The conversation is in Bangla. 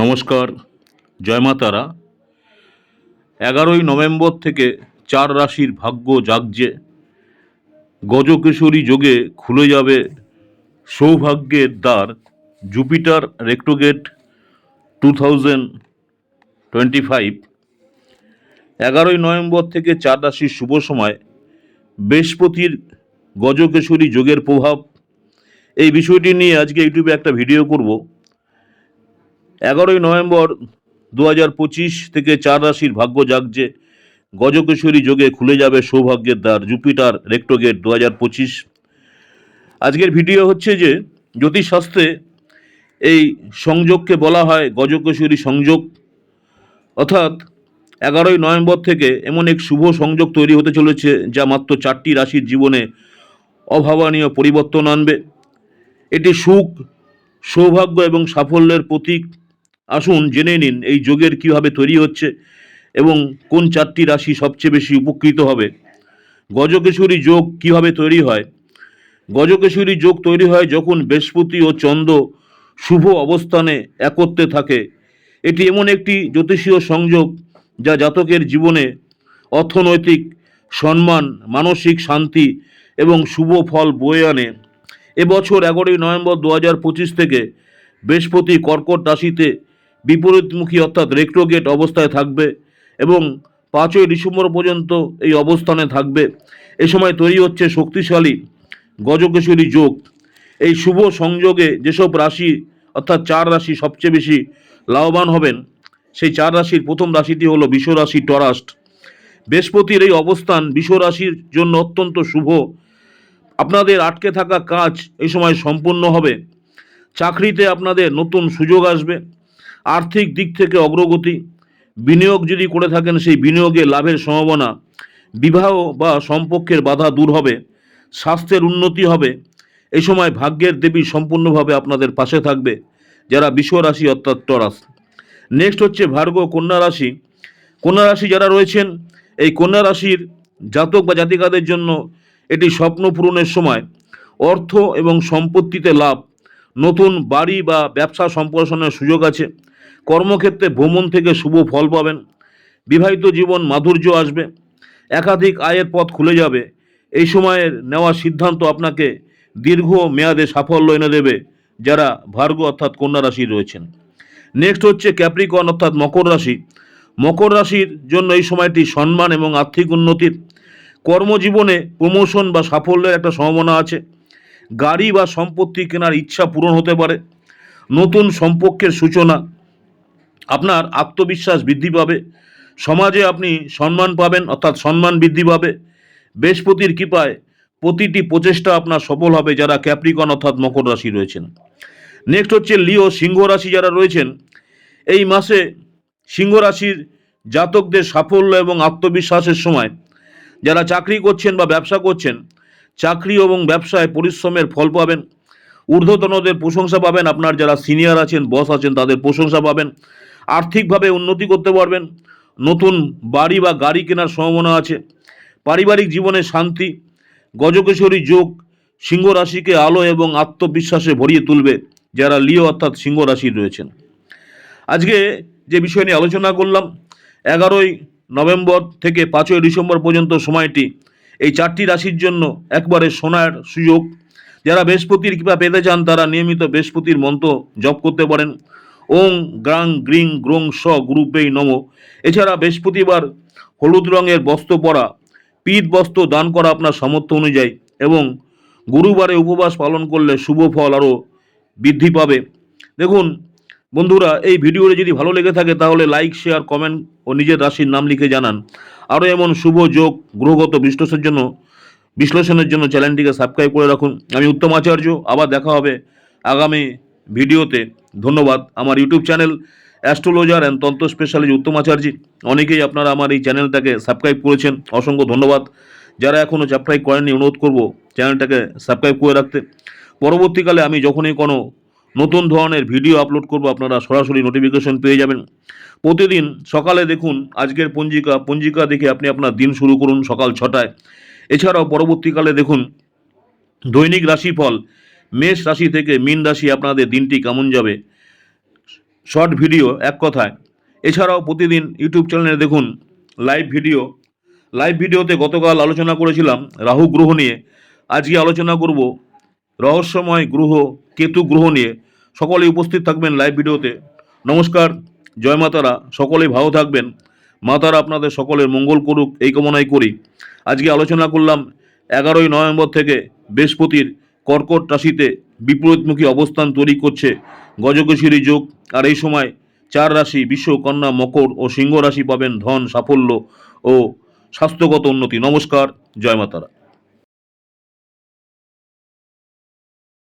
নমস্কার, জয় মা তারা। এগারোই নভেম্বর থেকে চার রাশির ভাগ্য জাগছে। গজকেশরী যোগে খুলে যাবে সৌভাগ্যের দ্বার। Jupiter retrograde two thousand twenty five. এগারোই নভেম্বর থেকে চার রাশির শুভ সময়। বৃহস্পতির গজকেশরী যোগের প্রভাব। এই বিষয়টি নিয়ে আজকে ইউটিউবে একটা ভিডিও করব। এগারোই নভেম্বর দু হাজার পঁচিশ থেকে চার রাশির ভাগ্য জাগছে। গজকেশরী যোগে খুলে যাবে সৌভাগ্যের দ্বার, জুপিটার রেক্টোগেট দু হাজার পঁচিশ। আজকের ভিডিও হচ্ছে যে, জ্যোতিষশাস্ত্রে এই সংযোগকে বলা হয় গজকেশরী সংযোগ। অর্থাৎ এগারোই নভেম্বর থেকে এমন এক শুভ সংযোগ তৈরি হতে চলেছে, যা মাত্র চারটি রাশির জীবনে অভাবনীয় পরিবর্তন আনবে। এটি সুখ, সৌভাগ্য এবং সাফল্যের প্রতীক। আসুন জেনে নিন এই যোগের কীভাবে তৈরি হচ্ছে এবং কোন চারটি রাশি সবচেয়ে বেশি উপকৃত হবে। গজকেশরী যোগ কীভাবে তৈরি হয়? গজকেশরী যোগ তৈরি হয় যখন বৃহস্পতি ও চন্দ্র শুভ অবস্থানে একত্রে থাকে। এটি এমন একটি জ্যোতিষীয় সংযোগ যা জাতকের জীবনে অর্থনৈতিক সম্মান, মানসিক শান্তি এবং শুভ ফল বয়ে আনে। এবছর এগারোই নভেম্বর দু হাজার পঁচিশ থেকে বৃহস্পতি কর্কট রাশিতে বিপরীতমুখী অর্থাৎ রেক্টোগেট অবস্থায় থাকবে এবং পাঁচই ডিসেম্বর পর্যন্ত এই অবস্থানে থাকবে। এ সময় তৈরি হচ্ছে শক্তিশালী গজকেশরী যোগ। এই শুভ সংযোগে যেসব রাশি অর্থাৎ চার রাশি সবচেয়ে বেশি লাভবান হবেন, সেই চার রাশির প্রথম রাশিটি হলো বিশ্বরাশি টরাস্ট। বৃহস্পতির এই অবস্থান বিশ্বরাশির জন্য অত্যন্ত শুভ। আপনাদের আটকে থাকা কাজ এই সময় সম্পূর্ণ হবে। চাকরিতে আপনাদের নতুন সুযোগ আসবে। আর্থিক দিক থেকে অগ্রগতি। বিনিয়োগ যদি করে থাকেন, সেই বিনিয়োগে লাভের সম্ভাবনা। বিবাহ বা সম্পর্কের বাধা দূর হবে, স্বাস্থ্যের উন্নতি হবে। এই সময় ভাগ্যের দেবী সম্পূর্ণভাবে আপনাদের পাশে থাকবে, যারা বিশ্বরাশি অর্থাৎ টরাস। নেক্সট হচ্ছে ভার্গ কন্যা রাশি। কন্যা রাশি যারা রয়েছেন, এই কন্যা রাশির জাতক বা জাতিকাদের জন্য এটি স্বপ্ন পূরণের সময়। অর্থ এবং সম্পত্তিতে লাভ, নতুন বাড়ি বা ব্যবসা সম্প্রসারণের সুযোগ আছে। কর্মক্ষেত্রে ভ্রমণ থেকে শুভ ফল পাবেন। বিবাহিত জীবন মাধুর্য আসবে। একাধিক আয়ের পথ খুলে যাবে। এই সময়ের নেওয়া সিদ্ধান্ত আপনাকে দীর্ঘ মেয়াদে সাফল্য এনে দেবে, যারা ভার্গ অর্থাৎ কন্যা রাশি রয়েছেন। নেক্সট হচ্ছে ক্যাপ্রিকন অর্থাৎ মকর রাশি। মকর রাশির জন্য এই সময়টি সম্মান এবং আর্থিক উন্নতির। কর্মজীবনে প্রমোশন বা সাফল্যের একটা সম্ভাবনা আছে। গাড়ি বা সম্পত্তি কেনার ইচ্ছা পূরণ হতে পারে। নতুন সম্পর্কের সূচনা। আপনার আত্মবিশ্বাস বৃদ্ধি পাবে। সমাজে আপনি সম্মান পাবেন, অর্থাৎ সম্মান বৃদ্ধি পাবে। বৃহস্পতির কৃপায় প্রতিটি প্রচেষ্টা আপনার সফল হবে, যারা ক্যাপ্রিকন অর্থাৎ মকর রাশি রয়েছেন। নেক্সট হচ্ছে লিও, সিংহ রাশি যারা রয়েছেন, এই মাসে সিংহ রাশির জাতকদের সাফল্য এবং আত্মবিশ্বাসের সময় যারা চাকরি করছেন বা ব্যবসা করছেন, চাকরি এবং ব্যবসায় পরিশ্রমের ফল পাবেন। ঊর্ধ্বতনদের প্রশংসা পাবেন। আপনার যারা সিনিয়র আছেন বস আছেন, তাদের প্রশংসা পাবেন। আর্থিকভাবে উন্নতি করতে পারবেন। নতুন বাড়ি বা গাড়ি কেনার সম্ভাবনা আছে। পারিবারিক জীবনে শান্তি, গজকেশরী যোগ সিংহ রাশিকে আলো এবং আত্মবিশ্বাসে ভরিয়ে তুলবে, যারা লিও অর্থাৎ সিংহ রাশি রয়েছেন। আজকে যে বিষয় নিয়ে আলোচনা করলাম, এগারোই নভেম্বর থেকে পাঁচই ডিসেম্বর পর্যন্ত সময়টি এই চারটি রাশির জন্য একবারে সোনার সুযোগ। যারা বৃহস্পতির কৃপা পেতে চান, তারা নিয়মিত বৃহস্পতির মন্ত্র জপ করতে পারেন। ওং গ্রাং গ্রিং গ্রোং স গ্রুপেই নম। এছাড়া বৃহস্পতিবার হলুদ রঙের বস্ত্র পরা, পিত বস্ত্র দান করা আপনার সামর্থ্য অনুযায়ী এবং গুরুবারে উপবাস পালন করলে শুভ ফল আরও বৃদ্ধি পাবে। দেখুন, বন্ধুরা, এই ভিডিওটি যদি ভালো লেগে থাকে তাহলে লাইক, শেয়ার, কমেন্ট ও নিজের রাশির নাম লিখে জানান। আরও এমন শুভ যোগ গ্রহগত বিশ্লেষণের জন্য বিশ্লেষণের জন্য চ্যানেলটিকে সাবস্ক্রাইব করে রাখুন। আমি উত্তম আচার্য, আবার দেখা হবে আগামী ভিডিওতে ধন্যবাদ। আমার YouTube channel astrologer and tantra specialist Uttam Acharya. অনেকেই আপনারা আমার এই চ্যানেলটাকে সাবস্ক্রাইব করেছেন। অসংখ্য ধন্যবাদ। যারা এখনও সাবস্ক্রাইব করেননি, অনুরোধ করব চ্যানেলটাকে সাবস্ক্রাইব করে রাখতে। পরবর্তীকালে আমি যখনই কোনো নতুন ধরনের ভিডিও আপলোড করব, আপনারা সরাসরি নোটিফিকেশন পেয়ে যাবেন। প্রতিদিন সকালে দেখুন, আজকের পঞ্জিকা। পঞ্জিকা দেখে আপনি আপনার দিন শুরু করুন সকাল ছটায়। এছাড়াও পরবর্তীকালে দেখুন, দৈনিক রাশিফল মেষ রাশি থেকে মীন রাশি আপনাদের দিনটি কেমন যাবে? শর্ট ভিডিও, এক কথায়। এছাড়াও প্রতিদিন ইউটিউব চ্যানেলে দেখুন লাইভ ভিডিও। লাইভ ভিডিওতে গতকাল আলোচনা করেছিলাম রাহু গ্রহ নিয়ে। আজকে আলোচনা করব রহস্যময় গ্রহ, কেতু গ্রহ নিয়ে। সকলেই উপস্থিত থাকবেন লাইভ ভিডিওতে। নমস্কার, জয় মাতারা। সকলেই ভালো থাকবেন। মাতারা আপনাদের সকলের মঙ্গল করুক, এই কামনাই করি। আজকে আলোচনা করলাম এগারোই নভেম্বর থেকে বৃহস্পতির কর্কট রাশিতে বিপরীতমুখী অবস্থান তৈরি করছে গজকেশরী যোগ। আর এই সময় চার রাশি বিশ্বকন্যা মকর ও সিংহ রাশি পাবেন ধন, সাফল্য ও স্বাস্থ্যগত উন্নতি। নমস্কার, জয় মাতারা।